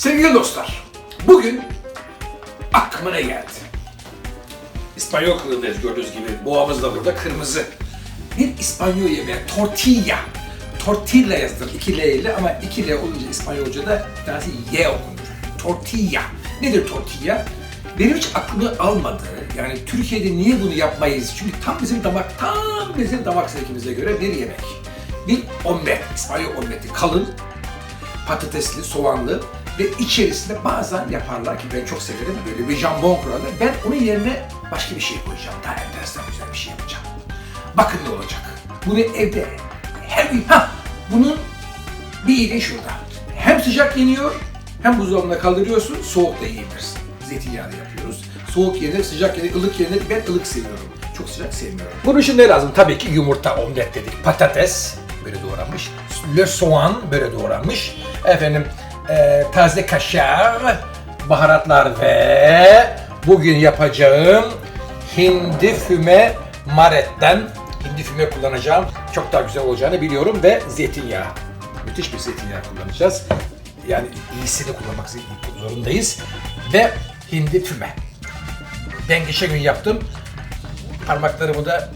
Sevgili dostlar, bugün aklıma ne geldi? İspanyol kılığındayız gördüğünüz gibi. Boğamız da burada kırmızı. Bir İspanyol yemeği, tortilla. Tortilla yazılır iki L ile ama iki L olunca İspanyolca'da bir tanesi Y okunur. Tortilla. Nedir tortilla? Benim hiç aklımı almadı. Yani Türkiye'de niye bunu yapmayız? Çünkü tam bizim damak, tam bizim damak zevkimize göre bir yemek. Bir omlet, İspanyol omleti. Kalın, patatesli, soğanlı ve içerisinde bazen yaparlar ki ben çok severim böyle bir jambon kurarlar. Ben onun yerine başka bir şey koyacağım. Daha enteresan güzel bir şey yapacağım. Bakın ne olacak. Bunu evde her gün, ha bunun bir iyiliği şurada. Hem sıcak yeniyor hem buzdolabına kaldırıyorsun, soğuk da yiyebilirsin. Zeytinyağlı yapıyoruz. Soğuk yenir, sıcak yenir, ılık yenir. Ben ılık seviyorum. Çok sıcak sevmiyorum. Bunun için ne lazım? Tabii ki yumurta, omlet dedik. Patates böyle doğranmış. Le soğan böyle doğranmış. Efendim e, taze kaşar, baharatlar ve bugün yapacağım hindi füme maretten hindi füme kullanacağım. Çok daha güzel olacağını biliyorum ve zeytinyağı. Müthiş bir zeytinyağı kullanacağız. Yani iyisini kullanmak zorundayız. Ve hindi füme. Ben geçen gün yaptım. Parmaklarımı da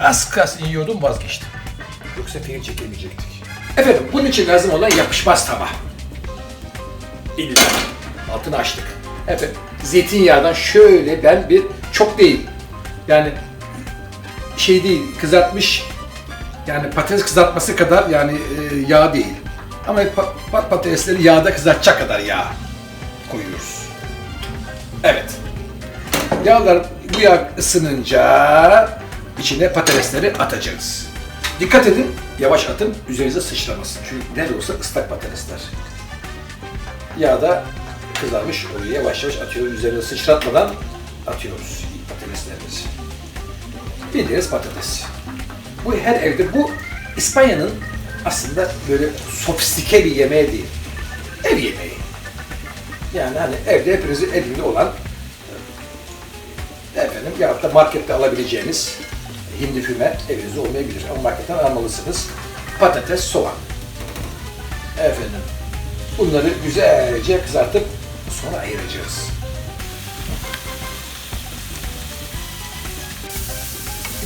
az kas yiyordum vazgeçtim. Yoksa film çekemeyecektik. Efendim bunun için lazım olan yapışmaz tava. İlla altını açtık. Efendim zeytinyağından şöyle ben bir çok değil. Yani şey değil kızartmış yani patates kızartması kadar yani e, yağ değil. Ama pa- pa- patatesleri yağda kızartacak kadar yağ koyuyoruz. Evet. Yağlar bu yağ ısınınca içine patatesleri atacağız. Dikkat edin, yavaş atın, üzerinize sıçramasın. Çünkü ne olsa ıslak patatesler. Yağda kızarmış oluyor. Yavaş yavaş atıyoruz. Üzerine sıçratmadan atıyoruz patateslerimizi. Bildiğiniz patates. Bu her evde, bu İspanya'nın aslında böyle sofistike bir yemeği değil. Ev yemeği. Yani hani evde hepinizin elinde olan efendim ya da markette alabileceğiniz hindi füme evinizde olmayabilir ama marketten almalısınız. Patates, soğan. Efendim bunları güzelce kızartıp sonra ayıracağız.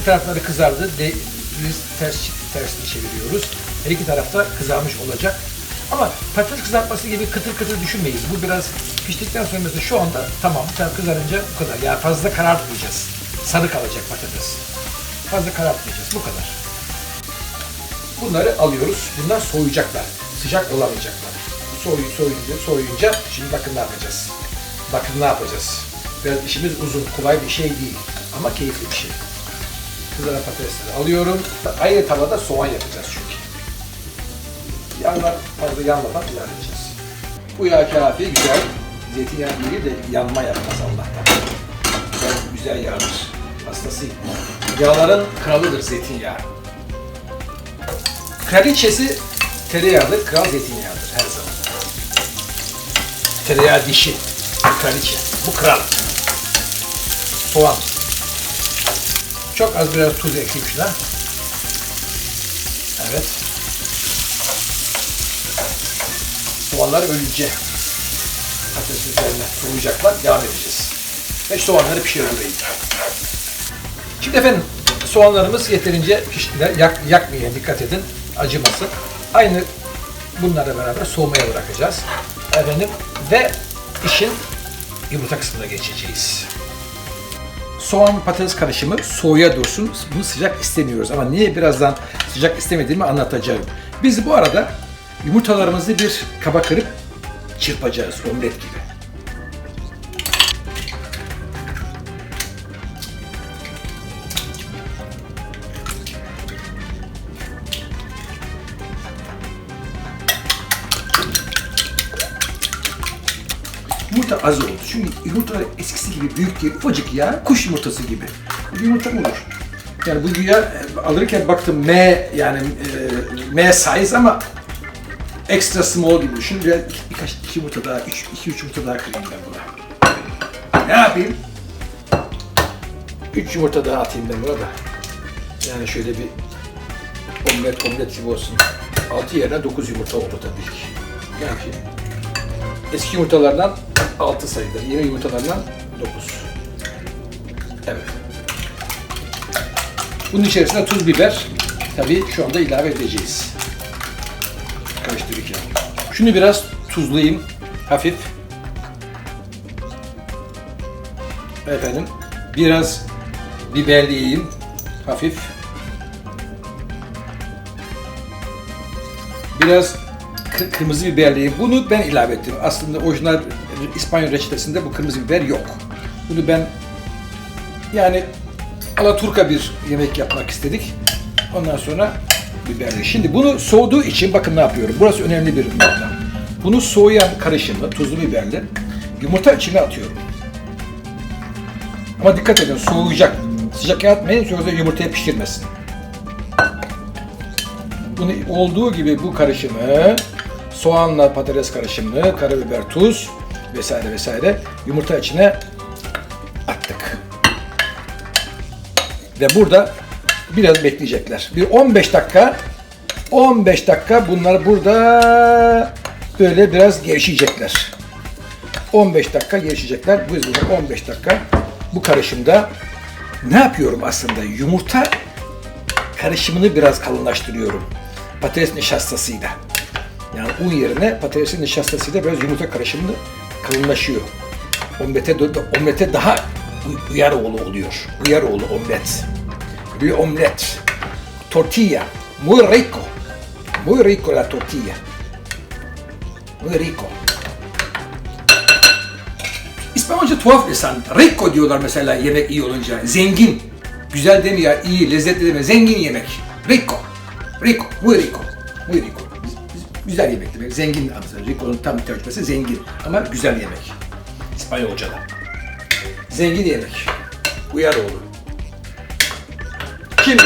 Bir tarafları kızardı. De, biz ters tersini çeviriyoruz. Her iki tarafta kızarmış olacak. Ama patates kızartması gibi kıtır kıtır düşünmeyiz. Bu biraz piştikten sonra mesela şu anda tamam tam kızarınca bu kadar. Yani fazla karartmayacağız. Sarı kalacak patates. Fazla karartmayacağız. Bu kadar. Bunları alıyoruz. Bunlar soğuyacaklar. Sıcak olamayacaklar. Soğuy, soğuyunca, soğuyunca şimdi bakın ne yapacağız. Bakın ne yapacağız. Biraz işimiz uzun, kolay bir şey değil. Ama keyifli bir şey. Kızaran patatesleri alıyorum. Aynı tavada soğan yapacağız çünkü. Yağlar fazla yanmadan ilave edeceğiz. Bu yağ kafi güzel. Zeytinyağı değil de yanma yapmaz Allah'tan. Güzel, güzel yağdır. Hastasıyım. Yağların kralıdır zeytinyağı. Kraliçesi tereyağıdır, kral zeytinyağıdır her zaman. Tereyağı dişi, kraliçe. Bu kral. Soğan. Çok az biraz tuz ekleyeyim şuna. Evet. Soğanlar ölünce patatesin üzerine soğuyacaklar. Devam edeceğiz. Ve soğanları pişirmeyin. Şimdi efendim soğanlarımız yeterince piştiler. Yak, yakmayın dikkat edin. Acımasın. Aynı bunlarla beraber soğumaya bırakacağız. Efendim ve işin yumurta kısmına geçeceğiz. Soğan patates karışımı soğuya dursun. Bunu sıcak istemiyoruz ama niye birazdan sıcak istemediğimi anlatacağım. Biz bu arada yumurtalarımızı bir kaba kırıp çırpacağız omlet gibi. Yumurta az oldu. Çünkü yumurtalar eskisi gibi büyük değil, ufacık ya. Kuş yumurtası gibi. Bu yumurta olur? Yani bu güya e, alırken baktım M yani e, M size ama extra small gibi düşün. Biraz birkaç iki yumurta daha, üç, iki üç yumurta daha kırayım ben buna. Ne yapayım? Üç yumurta daha atayım ben buna da. Yani şöyle bir omlet omlet gibi olsun. Altı yerine dokuz yumurta oldu tabii ki. Ne yapayım? Eski yumurtalardan 6 sayıdır. Yeni yumurtalardan 9. Evet. Bunun içerisine tuz, biber tabii şu anda ilave edeceğiz. Karıştırırken. Şunu biraz tuzlayayım. Hafif. Efendim. Biraz biberliyim. Hafif. Biraz kı- kırmızı biberliyim. Bunu ben ilave ettim. Aslında orijinal İspanyol reçetesinde bu kırmızı biber yok. Bunu ben yani Alaturka bir yemek yapmak istedik. Ondan sonra biberli. Şimdi bunu soğuduğu için bakın ne yapıyorum. Burası önemli bir nokta. Bunu soğuyan karışımı, tuzlu biberli yumurta içine atıyorum. Ama dikkat edin soğuyacak. Sıcak atmayın sonra yumurtayı pişirmesin. Bunu olduğu gibi bu karışımı soğanla patates karışımını, karabiber, tuz vesaire vesaire yumurta içine attık. Ve burada biraz bekleyecekler. Bir 15 dakika 15 dakika bunlar burada böyle biraz gevşeyecekler. 15 dakika gevşeyecekler. Bu yüzden 15 dakika bu karışımda ne yapıyorum aslında? Yumurta karışımını biraz kalınlaştırıyorum. Patates nişastasıyla. Yani un yerine patatesin nişastasıyla biraz yumurta karışımı kalınlaşıyor. Omlete, omlete daha uyar oğlu oluyor. Uyar oğlu omlet. Bir omlet. Tortilla. Muy rico. Muy rico la tortilla. Muy rico. İspanyolca tuhaf lisan. Rico diyorlar mesela yemek iyi olunca. Zengin. Güzel demiyor, iyi, lezzetli demiyor. Zengin yemek. Rico. Rico. Muy rico. Muy rico. Güzel yemek demek. Zengin aslında. Rico'nun tam tercümesi zengin. Ama güzel yemek. İspanyolca'da. Zengin yemek. Uyar oğlu. Şimdi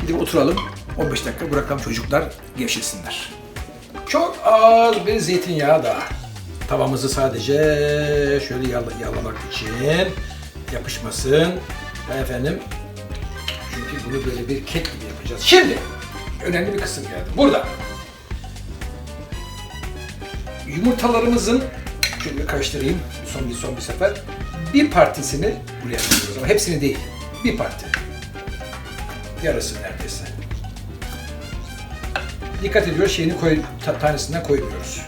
gidip oturalım. 15 dakika bırakalım çocuklar gevşesinler. Çok az bir zeytinyağı da. Tavamızı sadece şöyle yala- yalamak için yapışmasın. Efendim çünkü bunu böyle bir kek gibi yapacağız. Şimdi önemli bir kısım geldi. Burada yumurtalarımızın şöyle karıştırayım son bir son bir sefer. Bir partisini buraya koyuyoruz ama hepsini değil. Bir parti. Yarısı neredeyse. Dikkat ediyoruz şeyini koy, ta- tanesinden koymuyoruz.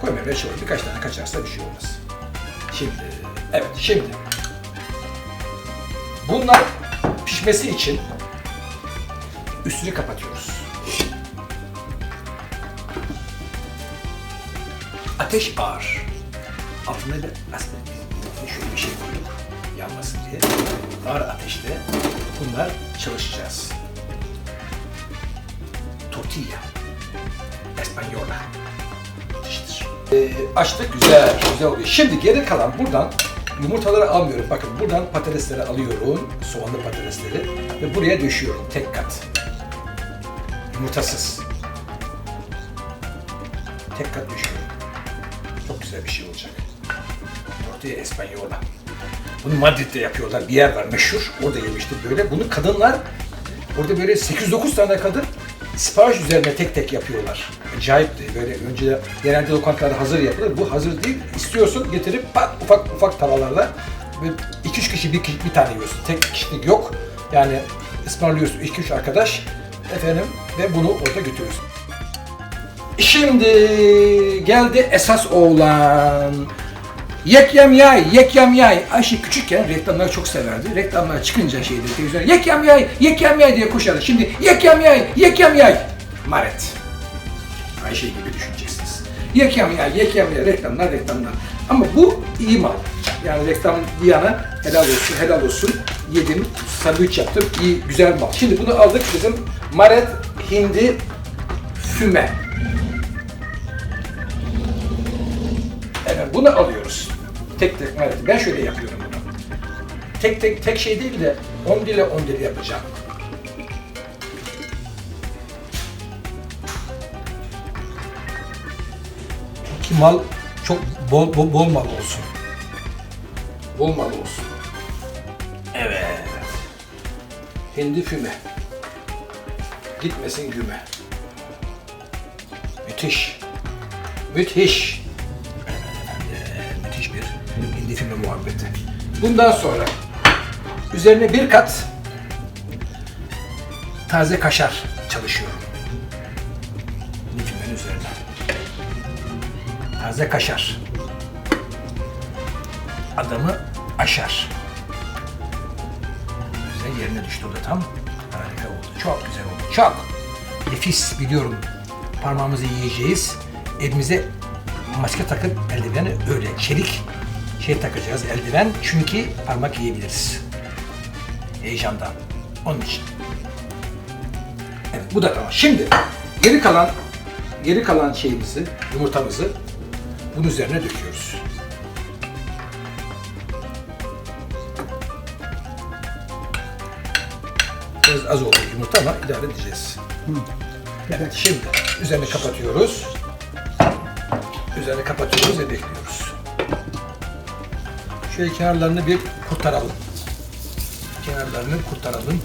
Koymaya çalışıyoruz. Birkaç tane kaçarsa bir şey olmaz. Şimdi, evet şimdi. Bunlar pişmesi için üstünü kapatıyoruz. Ateş ağır. Altında da aslında şöyle bir şey koyduk yanmasın diye. Ağır ateşte bunlar çalışacağız. Tortilla. Espanyola. Ateştir. Ee, açtık güzel, güzel oluyor. Şimdi geri kalan buradan yumurtaları almıyorum. Bakın buradan patatesleri alıyorum. Soğanlı patatesleri. Ve buraya döşüyorum tek kat. Yumurtasız. Tek kat döşüyorum. Güzel bir şey olacak. Tortilla Espanyola. Bunu Madrid'de yapıyorlar. Bir yer var meşhur. Orada yemiştim böyle. Bunu kadınlar orada böyle 8-9 tane kadın sipariş üzerine tek tek yapıyorlar. Acayip de böyle önce genelde lokantalarda hazır yapılır. Bu hazır değil. İstiyorsun getirip pat ufak ufak tavalarla ve 2-3 kişi bir, bir tane yiyorsun. Tek kişilik yok. Yani ısmarlıyorsun 2-3 arkadaş efendim ve bunu orada götürüyorsun. Şimdi geldi esas oğlan. Yekyam yay, yekyam yay. Ayşe küçükken reklamları çok severdi. Reklamlar çıkınca şeyde televizyon yekyam yay, yekyam yay diye koşardı. Şimdi yekyam yay, yekyam yay. Maret. Ayşe gibi düşüneceksiniz. Yekyam yay, yekyam yay. Reklamlar, reklamlar. Ama bu iyi mal. Yani reklam diyana helal olsun, helal olsun. Yedim, sandviç yaptım. iyi, güzel mal. Şimdi bunu aldık bizim Maret Hindi füme. Evet, bunu alıyoruz. Tek tek evet, ben şöyle yapıyorum bunu. Tek tek tek şey değil de 10 dile 10 dile yapacağım. Ki mal çok bol bol, bol mal olsun. Bol mal olsun. Evet. Hindi füme. Gitmesin güme. Müthiş. Müthiş. Efendim, müthiş bir hindi füme muhabbeti. Bundan sonra üzerine bir kat taze kaşar çalışıyorum. Hindi fümenin üzerine. Taze kaşar. Adamı aşar. Güzel yerine düştü o da tam. Harika oldu. Çok güzel oldu. Çok. Nefis biliyorum. Parmağımızı yiyeceğiz. Elimize maske takıp eldiveni öyle çelik şey takacağız eldiven. Çünkü parmak yiyebiliriz. Heyecandan. Onun için. Evet bu da tamam. Şimdi geri kalan geri kalan şeyimizi, yumurtamızı bunun üzerine döküyoruz. Biraz az oldu yumurta ama idare edeceğiz. Evet şimdi üzerini kapatıyoruz. Üzerini kapatıyoruz ve bekliyoruz. Şöyle kenarlarını bir kurtaralım. Kenarlarını kurtaralım.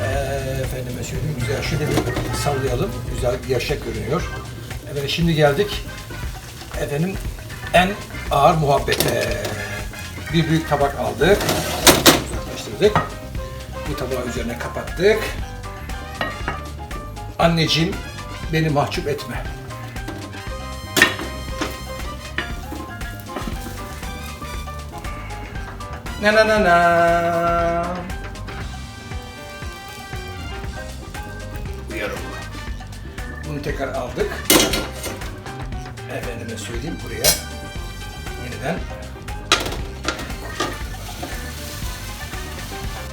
Ee, efendime söyleyeyim güzel şöyle bir sallayalım. Güzel bir yaşak görünüyor. Evet şimdi geldik. Efendim en ağır muhabbete. Bir büyük tabak aldık. Uzaklaştırdık. Bu tabağı üzerine kapattık. Anneciğim beni mahcup etme. Na na na na. Uyarı bu. Bunu tekrar aldık. Efendime söyleyeyim buraya. Yeniden.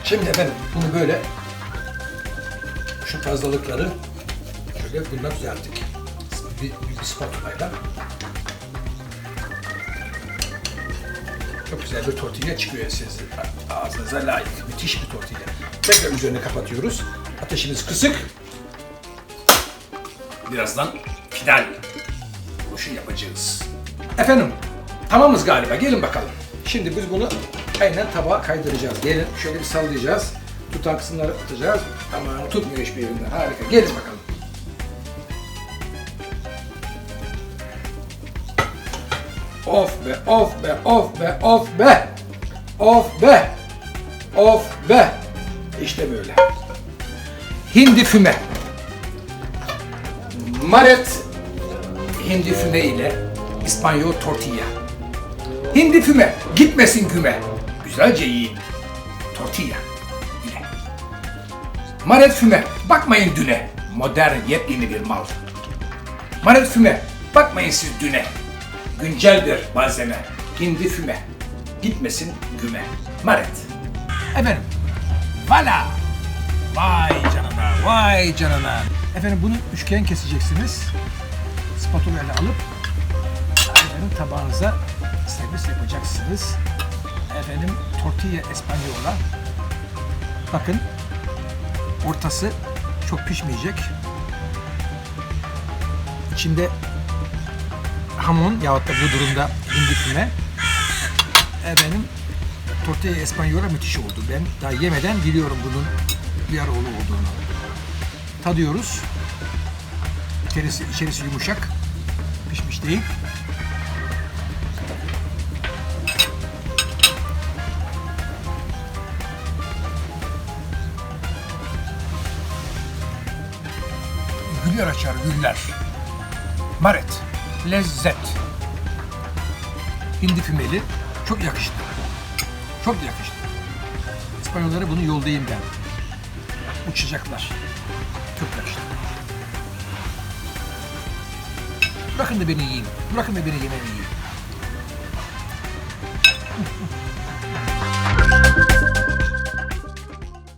Şimdi efendim bunu böyle şu fazlalıkları şöyle bununla düzelttik. Bir, bir, spatulayla. Çok güzel bir tortilla çıkıyor sizin ağzınıza layık. Müthiş bir tortilla. Tekrar üzerine kapatıyoruz. Ateşimiz kısık. Birazdan final oluşu yapacağız. Efendim, tamamız galiba. Gelin bakalım. Şimdi biz bunu aynen tabağa kaydıracağız. Gelin şöyle bir sallayacağız. Tutan kısımları atacağız. Tamam, tutmuyor hiçbir yerinden. Harika. Gelin bakalım. Of be, of be, of be, of be. Of be. Of be. İşte böyle. Hindi füme. Maret hindi füme ile İspanyol tortilla. Hindi füme, gitmesin küme. Güzelce yiyin. Tortilla ile. Maret füme, bakmayın düne. Modern yepyeni bir mal. Maret füme, bakmayın siz düne. Güncel bir malzeme. Hindi füme. Gitmesin güme. Maret. Efendim. Vala. Vay canına, vay canına. Efendim bunu üçgen keseceksiniz. Spatula ile alıp efendim tabağınıza servis yapacaksınız. Efendim tortilla espanyola. Bakın ortası çok pişmeyecek. İçinde hamon yahut da bu durumda hindi füme. Efendim tortilla espanyola müthiş oldu. Ben daha yemeden biliyorum bunun bir olduğunu. Tadıyoruz. İçerisi, içerisi yumuşak. Pişmiş değil. Güller açar güller. Maret. Lezzet. Hindi fümeli. Çok yakıştı. Çok yakıştı. İspanyollara bunu yollayayım ben. Uçacaklar. Çok yakıştı. Bırakın da beni yiyin. Bırakın da beni yemeğimi yiyin.